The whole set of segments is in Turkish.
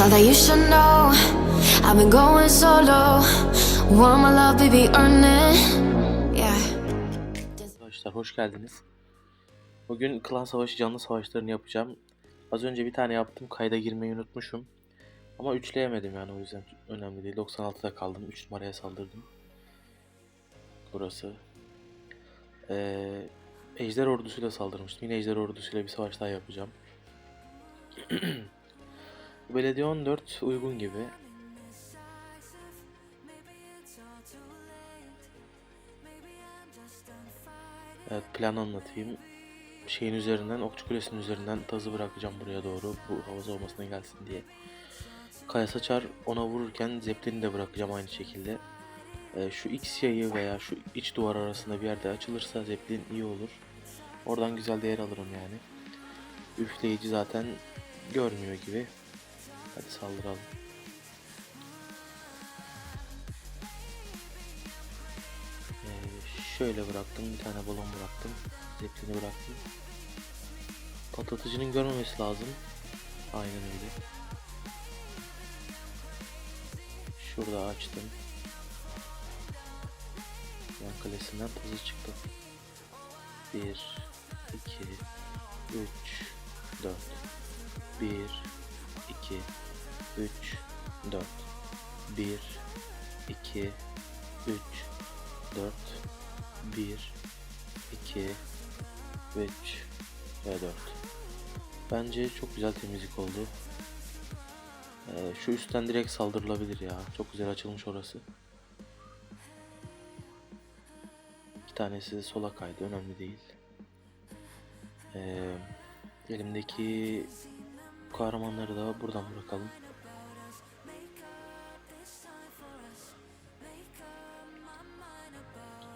Thought that you should know I've been going solo. Want my love, baby, earn it. Arkadaşlar hoş geldiniz. Bugün klan savaşı canlı savaşlarını yapacağım. Az önce bir tane yaptım. Kayda girmeyi unutmuşum. Ama üçleyemedim yani o yüzden önemli değil. 96'da kaldım. 3 numaraya saldırdım. Burası. Ee, Ejder ordusuyla saldırmıştım. Yine Ejder ordusuyla bir savaş daha yapacağım. Belediye 14 uygun gibi. Evet plan anlatayım. Şeyin üzerinden, Okçu Kulesi'nin üzerinden tazı bırakacağım buraya doğru. Bu hava savunmasına gelsin diye. Kaya Saçar ona vururken Zeppelin'i de bırakacağım aynı şekilde. Ee, şu X yayı veya şu iç duvar arasında bir yerde açılırsa Zeppelin iyi olur. Oradan güzel değer alırım yani. Üfleyici zaten görmüyor gibi. Hadi saldıralım. Ee, şöyle bıraktım. Bir tane balon bıraktım. Zeppelin'i bıraktım. Patlatıcının görmemesi lazım. Aynen öyle. Şurada açtım. Yan kalesinden tazı çıktı. 1 2 3 4 1 2 3 4 1 2 3 4 1 2 3 ve 4 Bence çok güzel temizlik oldu. Ee, şu üstten direkt saldırılabilir ya. Çok güzel açılmış orası. İki tanesi sola kaydı. Önemli değil. Ee, elimdeki kahramanları da buradan bırakalım.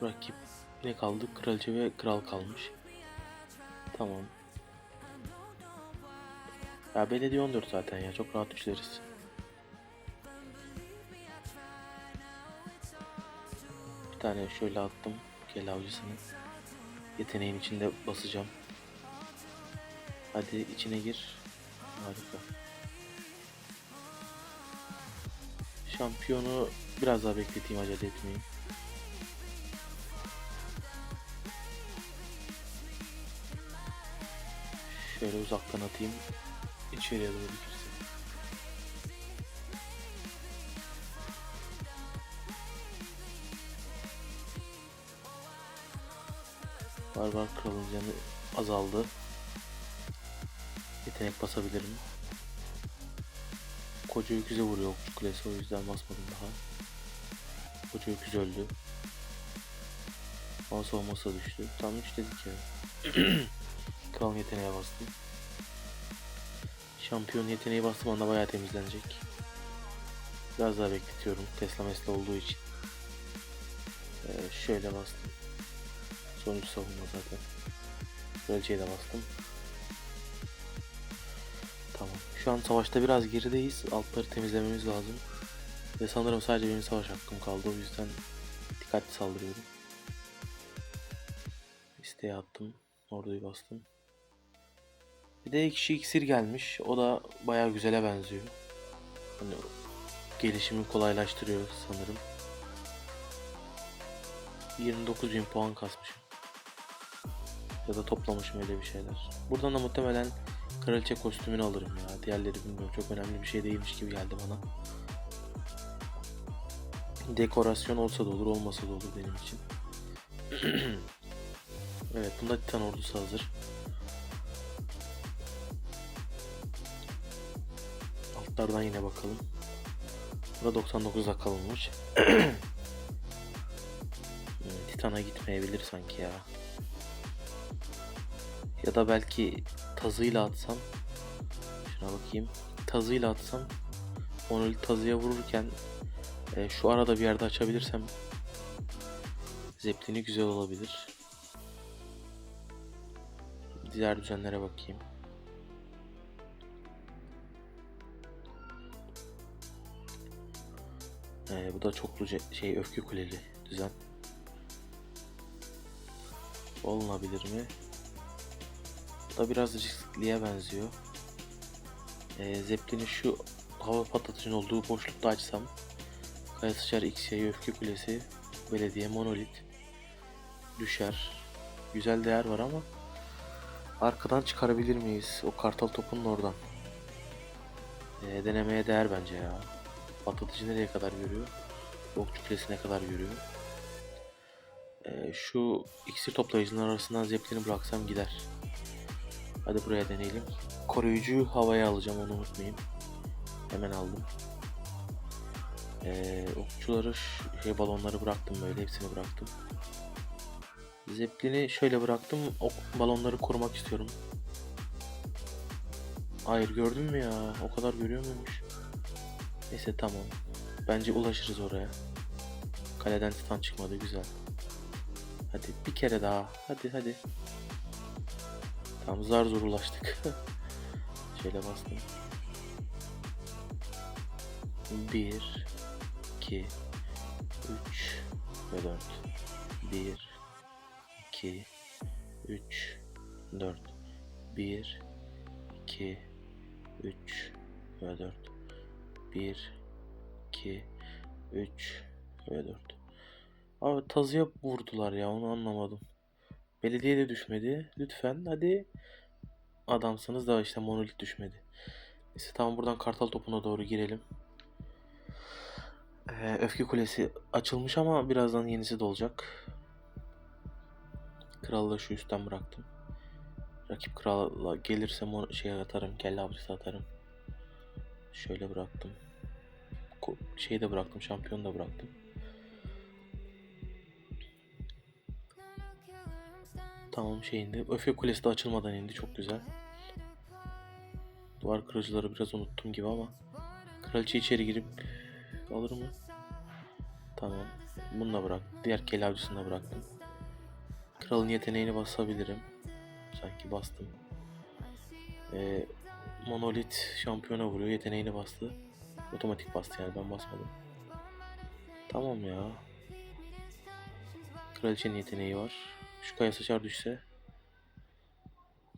Rakip ne kaldı? Kraliçe ve kral kalmış. Tamam. Ya belediye 14 zaten ya çok rahat düşleriz. Bir tane şöyle attım kel avcısını. Yeteneğin içinde basacağım. Hadi içine gir. Harika. Şampiyonu biraz daha bekleteyim acele etmeyeyim. Şöyle uzaktan atayım. İçeriye doğru girsin. Barbar kralın canı azaldı. Yetenek basabilirim. Koca öküze vuruyor okçu kulesi o yüzden basmadım daha. Koca öküz öldü. Savunması da düştü. Tam 3 dedik ya. Kralın yeteneğe bastım. Şampiyon yeteneği bastım anda bayağı temizlenecek. Biraz daha bekletiyorum Tesla mesle olduğu için. Ee, şöyle bastım. Sonuç savunma zaten. Kraliçeye de bastım. Tamam. Şu an savaşta biraz gerideyiz. Altları temizlememiz lazım. Ve sanırım sadece benim savaş hakkım kaldı. O yüzden dikkatli saldırıyorum. İsteğe attım. Orduyu bastım. Bir de kişi iksir gelmiş. O da bayağı güzele benziyor. Hani gelişimi kolaylaştırıyor sanırım. 29.000 puan kasmışım. Ya da toplamışım öyle bir şeyler. Buradan da muhtemelen kraliçe kostümünü alırım ya. Diğerleri bilmiyorum. Çok önemli bir şey değilmiş gibi geldi bana. Dekorasyon olsa da olur, olmasa da olur benim için. evet, bunda Titan ordusu hazır. Altlardan yine bakalım. Burada 99'da kalınmış. Titan'a gitmeyebilir sanki ya. Ya da belki tazıyla atsam. Şuna bakayım. Tazıyla atsam. Onu tazıya vururken e, şu arada bir yerde açabilirsem Zeplini güzel olabilir. Diğer düzenlere bakayım. Ee, bu da çoklu şey öfke kuleli düzen. Olunabilir mi? Bu da biraz riskliye benziyor. Ee, Zeppelin'i şu hava patlatıcının olduğu boşlukta açsam Kaya sıçar X'ye öfke kulesi belediye monolit düşer. Güzel değer var ama arkadan çıkarabilir miyiz? O kartal topunun oradan. Ee, denemeye değer bence ya. Patlatıcı nereye kadar görüyor? Okçu kulesine kadar görüyor. Ee, şu iksir toplayıcıların arasından zeplini bıraksam gider. Hadi buraya deneyelim. Koruyucuyu havaya alacağım onu unutmayayım. Hemen aldım. Ee, okçuları şey balonları bıraktım böyle hepsini bıraktım. Zeplini şöyle bıraktım. Ok balonları korumak istiyorum. Hayır gördün mü ya? O kadar görüyor muymuş? Neyse tamam. Bence ulaşırız oraya. Kaleden titan çıkmadı güzel. Hadi bir kere daha. Hadi hadi. Tamam zar zor ulaştık. Şöyle bastım. 1 2 3 ve 4 1 2 3 4 1 2 3 ve 4 1 2 3 ve 4 Abi tazıya vurdular ya onu anlamadım. Belediye de düşmedi. Lütfen hadi. Adamsınız da işte monolit düşmedi. Neyse tamam buradan kartal topuna doğru girelim. Ee, öfke kulesi açılmış ama birazdan yenisi de olacak. Kralı da şu üstten bıraktım. Rakip kralla gelirse mo- şey atarım, kelle avcısı atarım. Şöyle bıraktım. Şeyi de bıraktım, şampiyon da bıraktım. Tamam şey indi. Öfke kulesi de açılmadan indi. Çok güzel. Duvar kırıcıları biraz unuttum gibi ama. Kraliçe içeri girip alır mı? Tamam. Bunu da bırak. Diğer kelle avcısını da bıraktım. Kralın yeteneğini basabilirim. Sanki bastım. Ee, Monolit şampiyona vuruyor. Yeteneğini bastı. Otomatik bastı yani ben basmadım. Tamam ya. Kraliçenin yeteneği var. Şu kaya saçar düşse.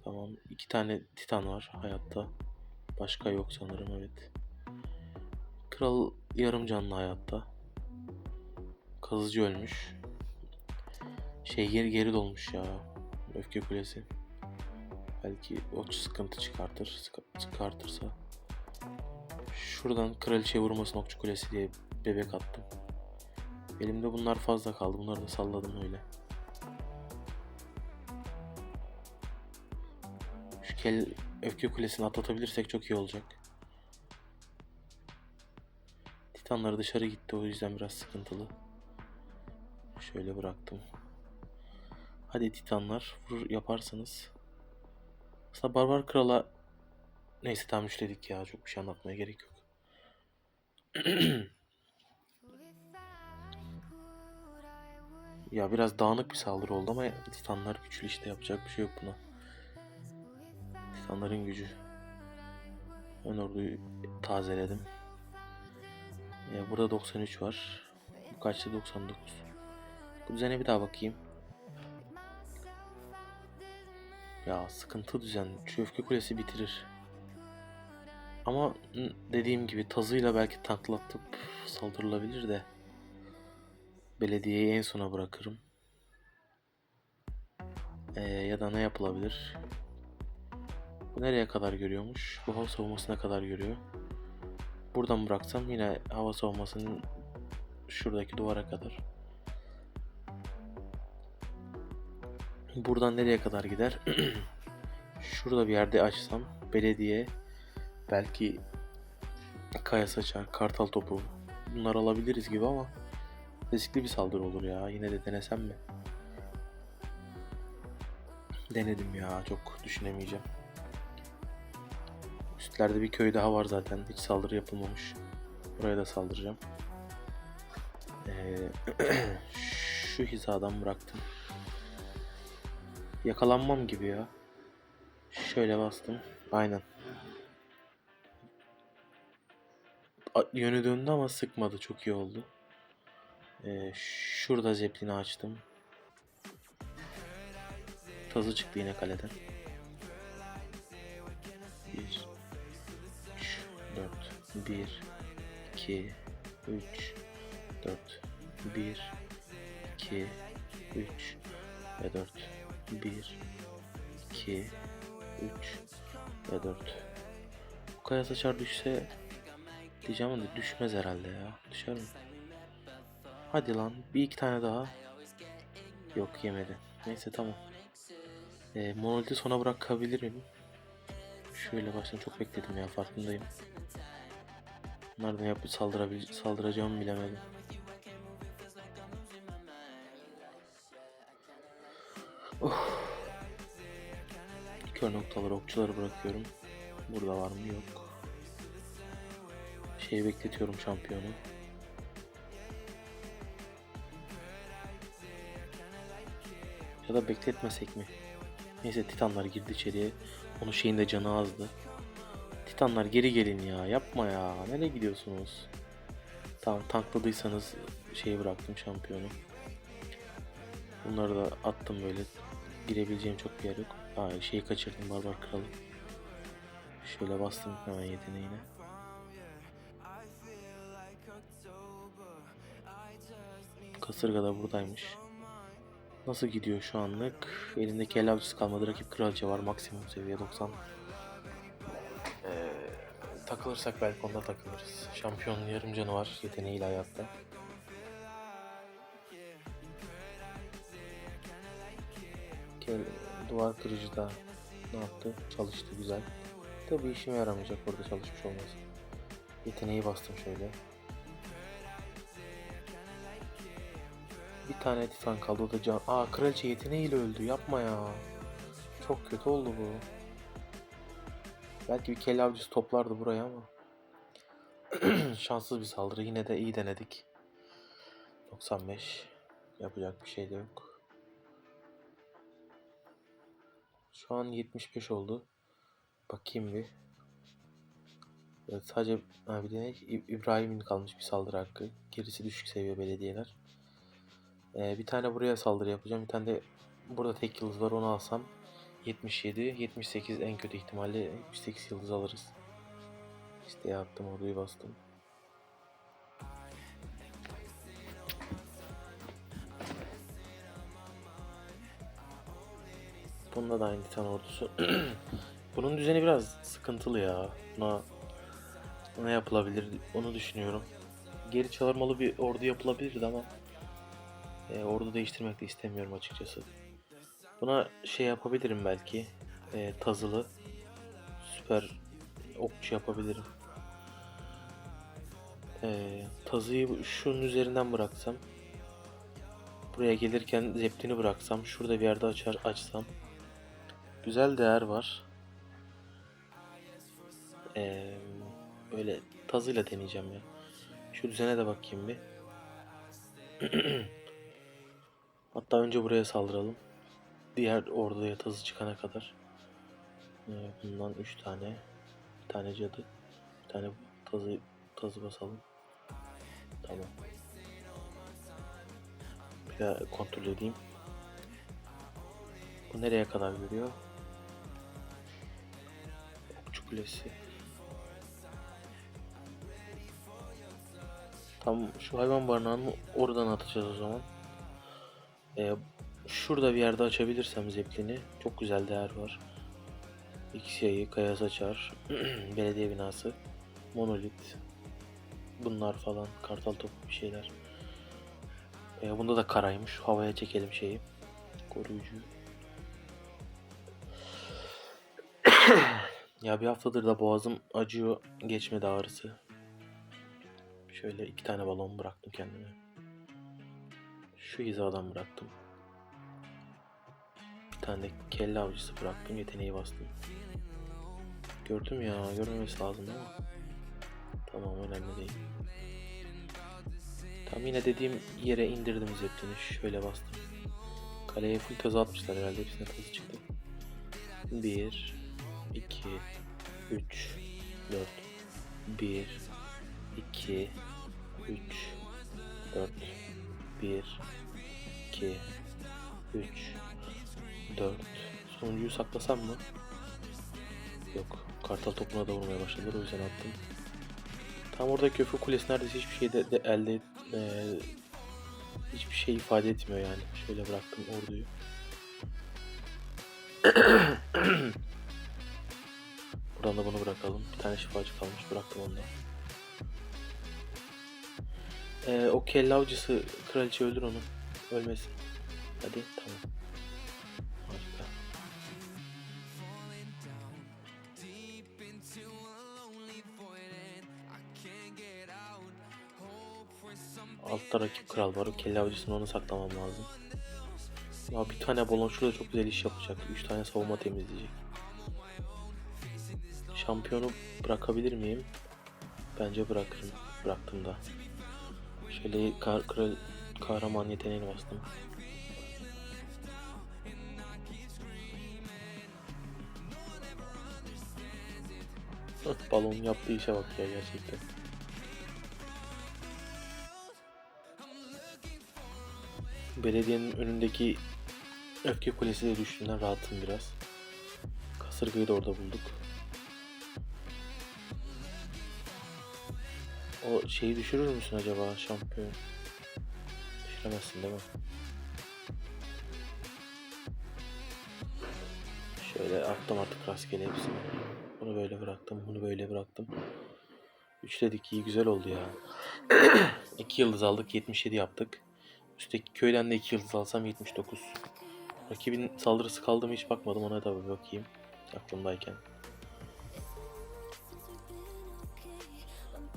Tamam. iki tane titan var hayatta. Başka yok sanırım evet. Kral yarım canlı hayatta. Kazıcı ölmüş. Şey geri geri dolmuş ya. Öfke kulesi. Belki o sıkıntı çıkartır. Çıkartırsa. Şuradan kraliçeye vurmasın okçu kulesi diye bebek attım. Elimde bunlar fazla kaldı. Bunları da salladım öyle. Şu kel öfke kulesini atlatabilirsek çok iyi olacak. Titanları dışarı gitti o yüzden biraz sıkıntılı. Şöyle bıraktım. Hadi titanlar vurur yaparsınız. Aslında barbar krala neyse tam üçledik ya çok bir şey anlatmaya gerek yok. ya biraz dağınık bir saldırı oldu ama titanlar güçlü işte yapacak bir şey yok buna. Titanların gücü. Ön orduyu tazeledim. Ya burada 93 var. Bu kaçtı 99. Bu düzene bir daha bakayım. Ya sıkıntı düzen. Şu öfke kulesi bitirir. Ama n- dediğim gibi tazıyla belki tanklatıp saldırılabilir de. Belediyeyi en sona bırakırım. Ee, ya da ne yapılabilir? Bu nereye kadar görüyormuş? Bu hava savunmasına kadar görüyor. Buradan bıraksam yine hava savunmasının şuradaki duvara kadar. Buradan nereye kadar gider? Şurada bir yerde açsam belediye belki kaya saçar, kartal topu bunlar alabiliriz gibi ama riskli bir saldırı olur ya. Yine de denesem mi? Denedim ya. Çok düşünemeyeceğim. Üstlerde bir köy daha var zaten. Hiç saldırı yapılmamış. Buraya da saldıracağım. Ee, şu hizadan bıraktım. Yakalanmam gibi ya. Şöyle bastım. Aynen. Yönü döndü ama sıkmadı. Çok iyi oldu. Ee, şurada zeplini açtım. Tazı çıktı yine kaleden. 1 3 4 1 2 3 4 1 2 3 ve 4 1 2 3 ve 4 Bu kaya saçar düşse diyeceğim ama düşmez herhalde ya. Düşer mi? Hadi lan bir iki tane daha. Yok yemedi. Neyse tamam. Ee, monoliti sona bırakabilirim. Şöyle baştan çok bekledim ya farkındayım. Nereden yapıp saldırabil saldıracağımı bilemedim. Oh. Kör noktaları okçuları bırakıyorum. Burada var mı yok. Şeyi bekletiyorum şampiyonu. Ya da bekletmesek mi? Neyse Titanlar girdi içeriye. Onun şeyin de canı azdı. Titanlar geri gelin ya. Yapma ya. Nereye gidiyorsunuz? Tamam tankladıysanız şeyi bıraktım şampiyonu. Bunları da attım böyle. Girebileceğim çok bir yer yok. Aa şeyi kaçırdım Barbar Kralı. Şöyle bastım hemen yeteneğine. Kasırga da buradaymış. Nasıl gidiyor şu anlık? Elindeki el avcısı kalmadı. Rakip kraliçe var. Maksimum seviye 90. Ee, takılırsak belki onda takılırız. Şampiyonun yarım canı var. Yeteneğiyle hayatta. Gel, duvar kırıcı da ne yaptı? Çalıştı güzel. Tabi işime yaramayacak orada çalışmış olması. Yeteneği bastım şöyle. Tane titan kaldı o da can. Aa kraliçe yeteneğiyle öldü yapma ya. Çok kötü oldu bu. Belki bir kelle avcısı toplardı buraya ama. Şanssız bir saldırı yine de iyi denedik. 95. Yapacak bir şey de yok. Şu an 75 oldu. Bakayım bir. Evet, sadece ha, bir de İbrahim'in kalmış bir saldırı hakkı. Gerisi düşük seviye belediyeler. Ee, bir tane buraya saldırı yapacağım. Bir tane de burada tek yıldız var onu alsam 77, 78 en kötü ihtimalle 78 yıldız alırız. İşte yaptım orduyu bastım. Bunda da aynı titan ordusu. Bunun düzeni biraz sıkıntılı ya. Buna ne yapılabilir onu düşünüyorum. Geri çağırmalı bir ordu yapılabilirdi ama e, ordu değiştirmek de istemiyorum açıkçası. Buna şey yapabilirim belki. E, tazılı süper okçu yapabilirim. E, tazıyı şunun üzerinden bıraksam. Buraya gelirken zeptini bıraksam. Şurada bir yerde açar açsam. Güzel değer var. E, böyle tazıyla deneyeceğim ya. Şu düzene de bakayım bir. Hatta önce buraya saldıralım. Diğer orduya tazı çıkana kadar. Ee, Bundan 3 tane. Bir tane cadı. Bir tane tazı, tazı basalım. Tamam. Bir daha kontrol edeyim. Bu nereye kadar görüyor? Okçu kulesi. Tam şu hayvan barınağını oradan atacağız o zaman. Ee, şurada bir yerde açabilirsem zeplini çok güzel değer var. X yayı, kaya saçar, belediye binası, monolit, bunlar falan, kartal topu bir şeyler. Ee, bunda da karaymış. Havaya çekelim şeyi. Koruyucu. ya bir haftadır da boğazım acıyor. Geçmedi ağrısı. Şöyle iki tane balon bıraktım kendime. Şu hizadan bıraktım. Bir tane de kelle avcısı bıraktım. Yeteneği bastım. Gördüm ya. Görmemesi lazım ama. Tamam önemli değil. Tam yine dediğim yere indirdim zeptini. Şöyle bastım. Kaleye full tazı atmışlar herhalde. Hepsine tazı çıktı. 1 2 3 4 1 2 3 4 1 2 3 4 Sonuncuyu saklasam mı? Yok. Kartal topuna da vurmaya başladılar o yüzden attım. Tam orada köprü kulesi neredeyse hiçbir şey de, de elde e, hiçbir şey ifade etmiyor yani. Şöyle bıraktım orduyu. Buradan da bunu bırakalım. Bir tane şifacı kalmış bıraktım onu da. Ee, o kelle avcısı kraliçe öldür onu. Ölmesin. Hadi tamam. Altta rakip kral var. O kelle avcısını onu saklamam lazım. Ya bir tane balon şurada çok güzel iş yapacak. 3 tane savunma temizleyecek. Şampiyonu bırakabilir miyim? Bence bırakırım. Bıraktım da. Şöyle kar, kral, kahraman yeteneğini bastım. Balon yaptığı işe bak ya gerçekten. Belediyenin önündeki öfke kulesi de düştüğünden rahatım biraz. Kasırgayı da orada bulduk. O şeyi düşürür müsün acaba şampiyon? Düşüremezsin değil mi? Şöyle attım artık rastgele hepsini. Bunu böyle bıraktım, bunu böyle bıraktım. Üçledik iyi güzel oldu ya. 2 yıldız aldık 77 yaptık. Üstteki köyden de 2 yıldız alsam 79. Rakibin saldırısı kaldı mı hiç bakmadım ona da bir bakayım. Aklımdayken.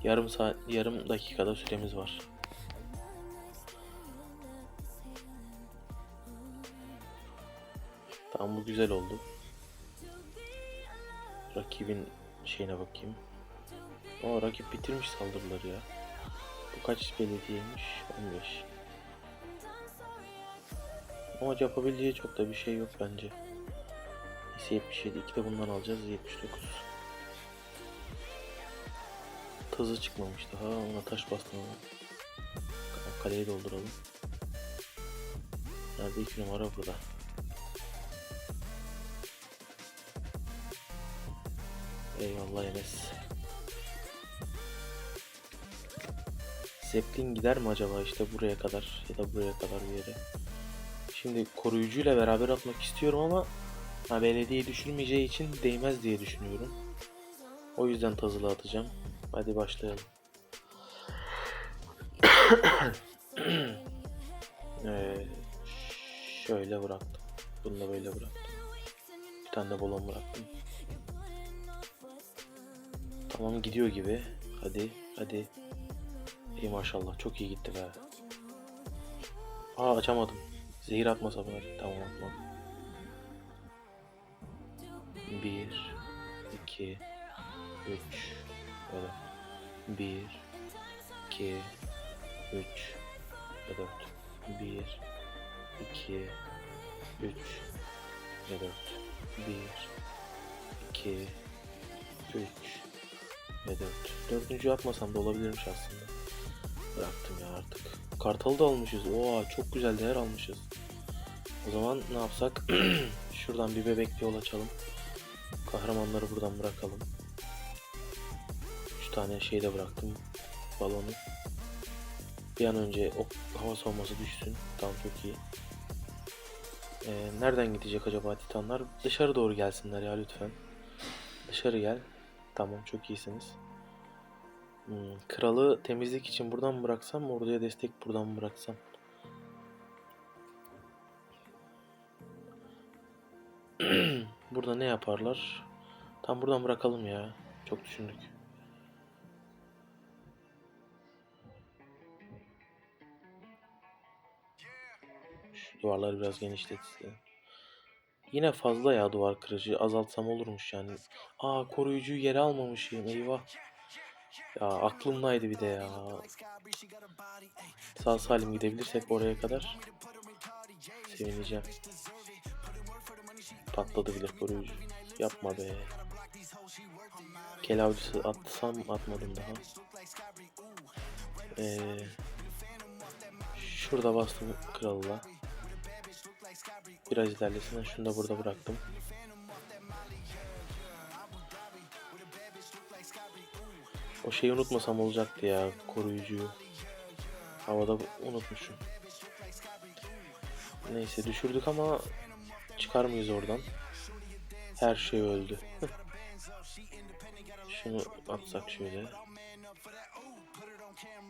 Yarım saat, yarım dakikada süremiz var. Tamam bu güzel oldu. Rakibin şeyine bakayım. O rakip bitirmiş saldırıları ya. Bu kaç belediyeymiş? 15. Ama yapabileceği çok da bir şey yok bence. Neyse 77. 2 de bundan alacağız. 79. Tazı çıkmamış daha. Ona taş bastım. Kaleyi dolduralım. Nerede 2 numara burada. Eyvallah Enes. Zeppelin gider mi acaba işte buraya kadar ya da buraya kadar bir yere. Şimdi koruyucuyla beraber atmak istiyorum ama ha, belediye düşürmeyeceği için değmez diye düşünüyorum. O yüzden tazılı atacağım. Hadi başlayalım. ee, şöyle bıraktım. Bunu da böyle bıraktım. Bir tane de balon bıraktım. Tamam gidiyor gibi. Hadi hadi. İyi maşallah çok iyi gitti be. Aa açamadım. Zehir atmasa bari. Tamam atmam. Bir, iki, üç, evet. Bir, iki, üç, ve dört. Bir, iki, üç, ve dört. Bir, iki, üç, ve dört. Dördüncü atmasam da olabilirmiş aslında. Bıraktım ya artık. Kartalı da almışız. Oha çok güzel değer almışız. O zaman ne yapsak? Şuradan bir bebek yol açalım. Kahramanları buradan bırakalım. 3 tane şey de bıraktım. Balonu. Bir an önce o hava savunması düşsün. Tamam çok iyi. Ee, nereden gidecek acaba titanlar? Dışarı doğru gelsinler ya lütfen. Dışarı gel. Tamam çok iyisiniz. Hmm, kralı temizlik için buradan mı bıraksam, orduya destek buradan mı bıraksam? Burada ne yaparlar? Tam buradan bırakalım ya. Çok düşündük. Duvarları biraz genişletsin. Yine fazla ya duvar kırıcı. Azaltsam olurmuş yani. Aa koruyucuyu yere almamışım. Eyvah. Ya aklımdaydı bir de ya. Sağ salim gidebilirsek oraya kadar sevineceğim. Patladı bile koruyucu. Yapma be. Kel avcısı atsam atmadım daha. Ee, şurada bastım kralla. Biraz ilerlesin. Şunu da burada bıraktım. O şeyi unutmasam olacaktı ya koruyucuyu. Havada unutmuşum. Neyse düşürdük ama çıkar mıyız oradan? Her şey öldü. Şunu atsak şöyle.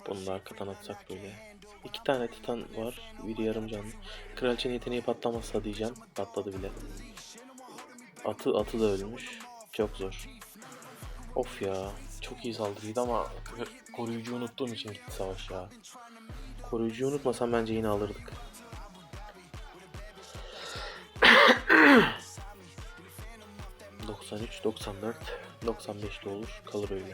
Bunu da arkadan atsak böyle. İki tane titan var. Biri yarım canlı. Kraliçenin yeteneği patlamazsa diyeceğim. Patladı bile. Atı atı da ölmüş. Çok zor. Of ya. Çok iyi saldırıydı ama koruyucuyu unuttuğum için gitti savaş ya. Koruyucuyu unutmasam bence yine alırdık. ...93, 94, 95 de olur. Kalır öyle.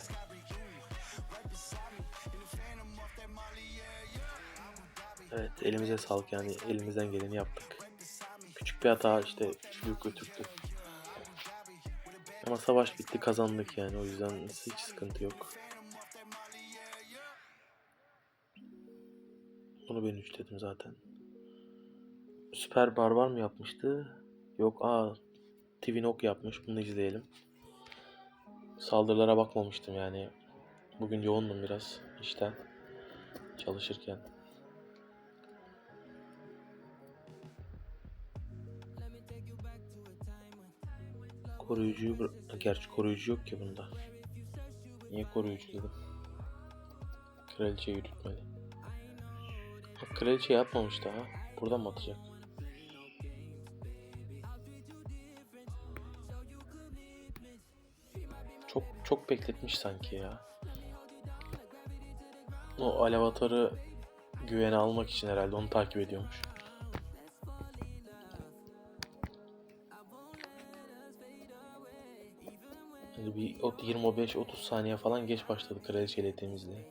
Evet elimize sağlık yani elimizden geleni yaptık. Küçük bir hata işte büyük götürdü. Ama savaş bitti kazandık yani o yüzden hiç sıkıntı yok. Bunu ben üçledim zaten. Süper Barbar mı yapmıştı? Yok aa Tvinok yapmış bunu izleyelim. Saldırılara bakmamıştım yani. Bugün yoğundum biraz işten çalışırken. Koruyucuyu Gerçi koruyucu yok ki bunda. Niye koruyucu dedim? Kraliçe yürütmeli. Ha, kraliçe yapmamış daha. Buradan mı atacak? Çok çok bekletmiş sanki ya. O alevatarı güvene almak için herhalde onu takip ediyormuş. Bir ot- 25-30 saniye falan geç başladı kraliçeyle temizliğe.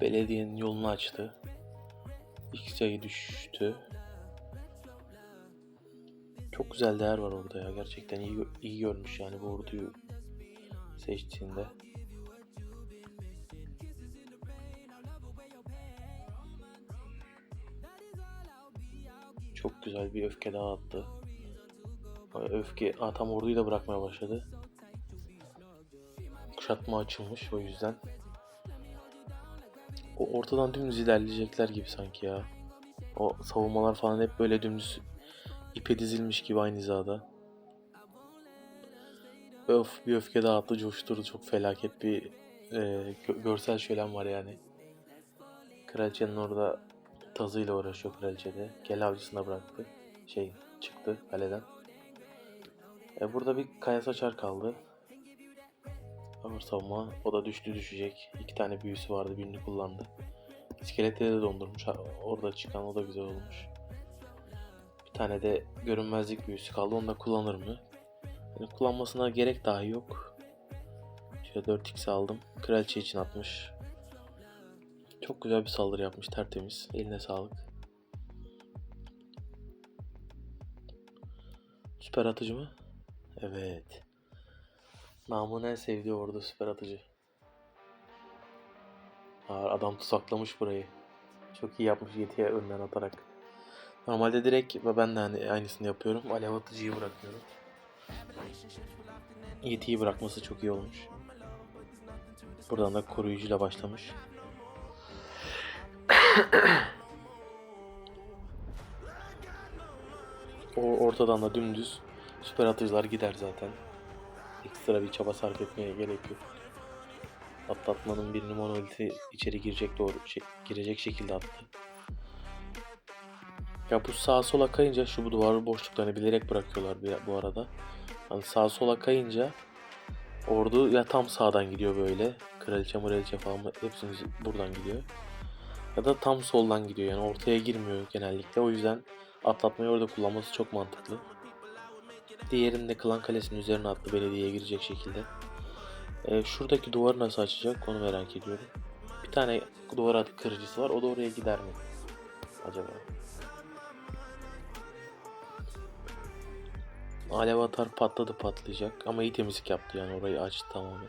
Belediyenin yolunu açtı. İki sayı düştü. Çok güzel değer var orada ya. Gerçekten iyi iyi görmüş yani bu orduyu seçtiğinde. Çok güzel bir öfke daha attı. Öfke Aa, tam orduyu da bırakmaya başladı. Kuşatma açılmış o yüzden. O ortadan dümdüz ilerleyecekler gibi sanki ya. O savunmalar falan hep böyle dümdüz ipe dizilmiş gibi aynı hizada. Öf bir öfke dağıttı coşturdu çok felaket bir e, gö- görsel şölen var yani. Kraliçenin orada tazıyla uğraşıyor kraliçe de. Kel avcısına bıraktı. Şey çıktı kaleden. E, burada bir kaya saçar kaldı. Ağır savunma. O da düştü düşecek. İki tane büyüsü vardı. Birini kullandı. İskeletleri de dondurmuş. Orada çıkan o da güzel olmuş. Bir tane de görünmezlik büyüsü kaldı. Onu da kullanır mı? Yani kullanmasına gerek dahi yok. Şöyle 4x aldım. Kraliçe için atmış. Çok güzel bir saldırı yapmış. Tertemiz. Eline sağlık. Süper atıcı mı? Evet. Namın en sevdiği orada süper atıcı. Aa, adam tuzaklamış burayı. Çok iyi yapmış yetiye önden atarak. Normalde direkt ben de hani aynısını yapıyorum. Alev atıcıyı bırakıyorum. Yetiyi bırakması çok iyi olmuş. Buradan da koruyucuyla başlamış. o ortadan da dümdüz süper atıcılar gider zaten. Ekstra bir çaba sarf etmeye gerek yok. Atlatmanın bir monoliti içeri girecek doğru şey, girecek şekilde attı. Ya bu sağa sola kayınca şu bu duvarı boşluklarını bilerek bırakıyorlar bu arada. Hani sağa sola kayınca ordu ya tam sağdan gidiyor böyle. Kraliçe mıraliçe falan hepsiniz buradan gidiyor. Ya da tam soldan gidiyor yani ortaya girmiyor genellikle. O yüzden atlatmayı orada kullanması çok mantıklı. Diğerini de Klan Kalesi'nin üzerine attı belediyeye girecek şekilde. E, şuradaki duvarı nasıl açacak onu merak ediyorum. Bir tane duvar atık kırıcısı var. O da oraya gider mi? Acaba. Alev atar patladı patlayacak. Ama iyi temizlik yaptı yani orayı açtı tamamen.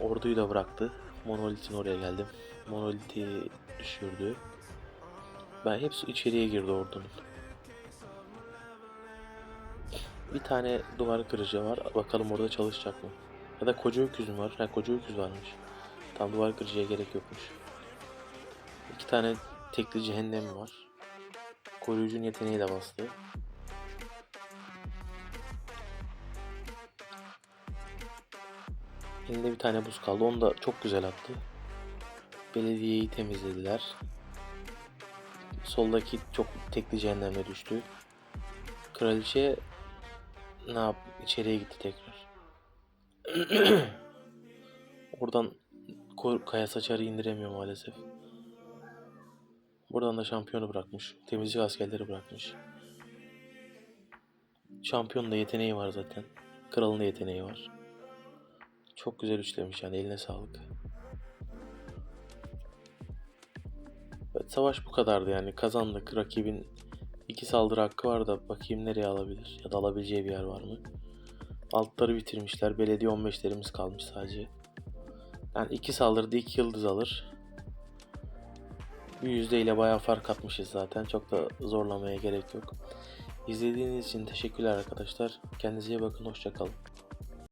Orduyu da bıraktı. Monolit'in oraya geldim. Monolit'i düşürdü. Ben hepsi içeriye girdi ordunun. Bir tane duvar kırıcı var. Bakalım orada çalışacak mı? Ya da koca öküz mü var? Ha koca öküz varmış. Tam duvar kırıcıya gerek yokmuş. İki tane tekli cehennem var. Koruyucunun yeteneği de bastı. Elinde bir tane buz kaldı. Onu da çok güzel attı. Belediyeyi temizlediler. Soldaki çok tekli cehenneme düştü. Kraliçe ne yap? İçeriye gitti tekrar. Oradan kaya saçarı indiremiyor maalesef. Buradan da şampiyonu bırakmış. Temizlik askerleri bırakmış. Şampiyonun da yeteneği var zaten. Kralın da yeteneği var. Çok güzel üçlemiş yani eline sağlık. Evet, savaş bu kadardı yani kazandık. Rakibin iki saldırı hakkı var da bakayım nereye alabilir ya da alabileceği bir yer var mı? Altları bitirmişler. Belediye 15'lerimiz kalmış sadece. Yani iki saldırıda iki yıldız alır. Bir yüzdeyle bayağı fark atmışız zaten. Çok da zorlamaya gerek yok. İzlediğiniz için teşekkürler arkadaşlar. Kendinize iyi bakın. Hoşçakalın.